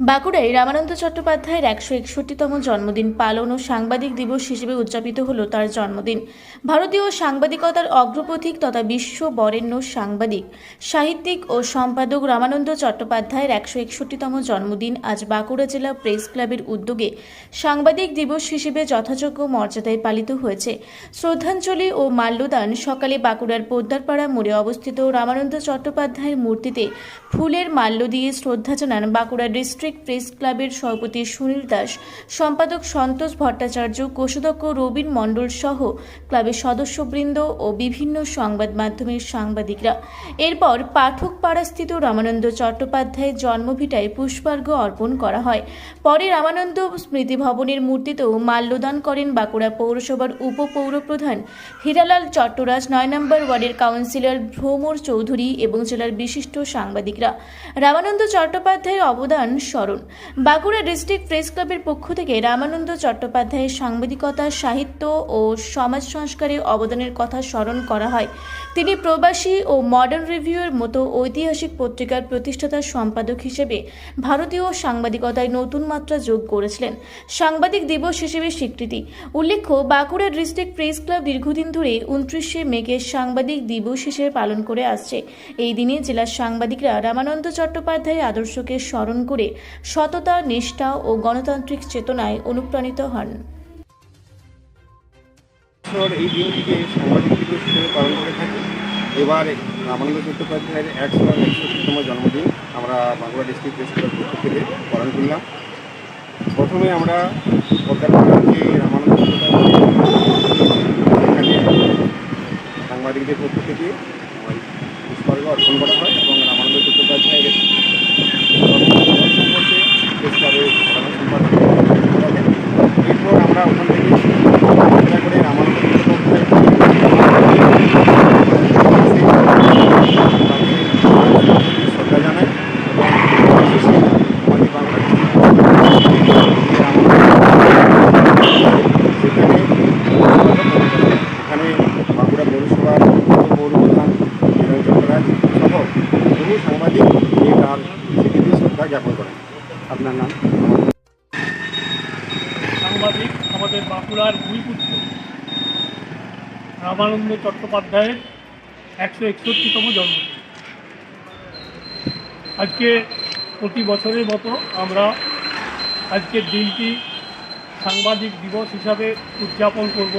বাঁকুড়ায় রামানন্দ চট্টোপাধ্যায়ের একশো একষট্টিতম জন্মদিন পালন ও সাংবাদিক দিবস হিসেবে উদযাপিত হল তার জন্মদিন। ভারতীয় সাংবাদিকতার অগ্রপথিক তথা বিশ্ব বরেণ্য সাংবাদিক, সাহিত্যিক ও সম্পাদক রামানন্দ চট্টোপাধ্যায়ের একশো একষট্টিতম জন্মদিন আজ বাঁকুড়া জেলা প্রেস ক্লাবের উদ্যোগে সাংবাদিক দিবস হিসেবে যথাযোগ্য মর্যাদায় পালিত হয়েছে। শ্রদ্ধাঞ্জলি ও মাল্যদান সকালে বাঁকুড়ার পোদ্দারপাড়া মোড়ে অবস্থিত রামানন্দ চট্টোপাধ্যায়ের মূর্তিতে ফুলের মাল্য দিয়ে শ্রদ্ধা জানান বাঁকুড়া ডিস্ট্রিক্ট প্রেস ক্লাবের সভাপতি সুনীল দাস, সম্পাদক সন্তোষ ভট্টাচার্য, কোষাধ্যক্ষ রবীন মণ্ডল সহ ক্লাবের সদস্যবৃন্দ ও বিভিন্ন সংবাদ মাধ্যমের সাংবাদিকরা। এরপর পাঠকপাড়াস্থিত রামানন্দ চট্টোপাধ্যায়ের জন্মভিটায় পুষ্পার্ঘ অর্পণ করা হয়। পরে রামানন্দ স্মৃতি ভবনের মূর্তিতেও মাল্যদান করেন বাঁকুড়া পৌরসভার উপপৌরপ্রধান হীরালাল চট্টরাজ, নয় নম্বর ওয়ার্ডের কাউন্সিলর ভ্রমর চৌধুরী এবং জেলার বিশিষ্ট সাংবাদিকরা। রামানন্দ চট্টোপাধ্যায়ের অবদান স্মরণ। বাঁকুড়া ডিস্ট্রিক্ট প্রেস ক্লাবের পক্ষ থেকে রামানন্দ চট্টোপাধ্যায়ের সাংবাদিকতা, সাহিত্য ও সমাজ সংস্কারে অবদানের কথা স্মরণ করা হয়। তিনি প্রবাসী ও মডার্ন রিভিউয়ের মতো ঐতিহাসিক পত্রিকার প্রতিষ্ঠাতা সম্পাদক হিসেবে ভারতীয় সাংবাদিকতায় নতুন মাত্রা যোগ করেছিলেন। সাংবাদিক দিবস হিসেবে স্বীকৃতি। উল্লেখ্য, বাঁকুড়া ডিস্ট্রিক্ট প্রেস ক্লাব দীর্ঘদিন ধরে উনত্রিশে মেকে সাংবাদিক দিবস হিসেবে পালন করে আসছে। এই দিনে জেলার সাংবাদিকরা রামানন্দ চট্টোপাধ্যায়ের আদর্শকে স্মরণ করে সততা, নিষ্ঠা ও গণতান্ত্রিক চেতনায় অনুপ্রাণিত হন। এই দিনটিকে সাংবাদিক দিবস হিসেবে পালন করে থাকি এবার রামানন্দ চট্টোপাধ্যায়ের একশো একষট্টিতম জন্মদিন আমরা বাঁকুড়া ডিস্ট্রিক্ট পক্ষ থেকে পালন করলাম। প্রথমে আমরা পদ্মাপাড়ার যে রামানন্দ চট্টোপাধ্যায় সাংবাদিকদের পক্ষ থেকে পুষ্পার্ঘ অর্পণ করা হয় এবং রামানন্দ চট্টোপাধ্যায়ের জন্মদিন সম্পর্কে প্রেস ক্লাবের প্রধান সম্পাদক করা হয় এরপর আমরা ওখান থেকে যাত্রা করে রামানন্দ চট্টোপাধ্যায় শ্রদ্ধা জানাই এবং বিশেষে আমাদের বাংলা সেখানে এখানে বাঁকুড়া পৌরসভার পৌরপ্রধান বিনয় চট্টরাজ সহ বহু সাংবাদিক নিয়ে তার স্বীকৃতি শ্রদ্ধা জ্ঞাপন করেন আপনার নাম? সাংবাদিক আমাদের বাঁকুড়ার ভূমিপুত্র রামানন্দ চট্টোপাধ্যায়ের একশো একষট্টিতম জন্মদিন। আজকে প্রতি বছরের মতো আমরা আজকের দিনটি সাংবাদিক দিবস হিসাবে উদযাপন করব।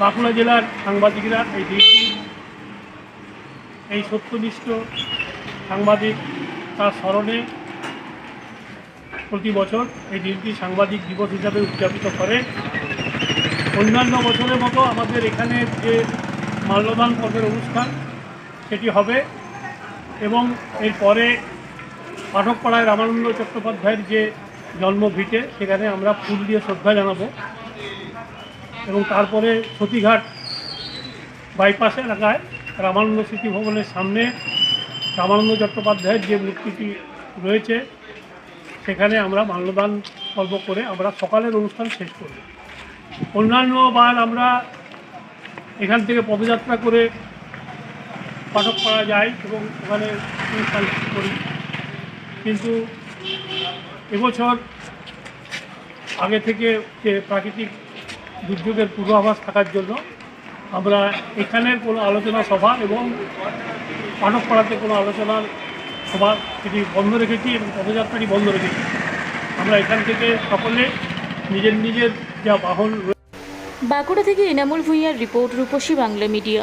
বাঁকুড়া জেলার সাংবাদিকরা এই দিনটি, এই সত্যনিষ্ঠ সাংবাদিক তার স্মরণে প্রতি বছর এই দিনটি সাংবাদিক দিবস হিসাবে উদযাপিত করে। অন্যান্য বছরের মতো আমাদের এখানে যে মাল্যদান পর্বের অনুষ্ঠান, সেটি হবে এবং এরপরে পাঠকপাড়ায় রামানন্দ চট্টোপাধ্যায়ের যে জন্মভিটে সেখানে আমরা ফুল দিয়ে শ্রদ্ধা জানাব। এবং তারপরে সতীঘাট বাইপাস এলাকায় রামানন্দ স্মৃতি ভবনের সামনে রামানন্দ চট্টোপাধ্যায়ের যে মূর্তিটি রয়েছে, সেখানে আমরা মাল্যদান পর্ব করে আমরা সকালের অনুষ্ঠান শেষ করি অন্যান্য বার আমরা এখান থেকে পদযাত্রা করে পাঠক করা যায় এবং ওখানে অনুষ্ঠান করি। কিন্তু এবছর আগে থেকে যে প্রাকৃতিক দুর্যোগের পূর্বাভাস থাকার জন্য আমরা এখানের কোনো আলোচনা সভা এবং পাঠকপাড়াতে কোনো আলোচনার সভা সেটি বন্ধ রেখেছি এবং পদযাত্রাটি বন্ধ রেখেছি। আমরা এখান থেকে সকলে নিজের নিজের যা বাহন বাঁকুড়া থেকে এনামুল ভূঁইয়ার রিপোর্ট রূপসী বাংলা মিডিয়া।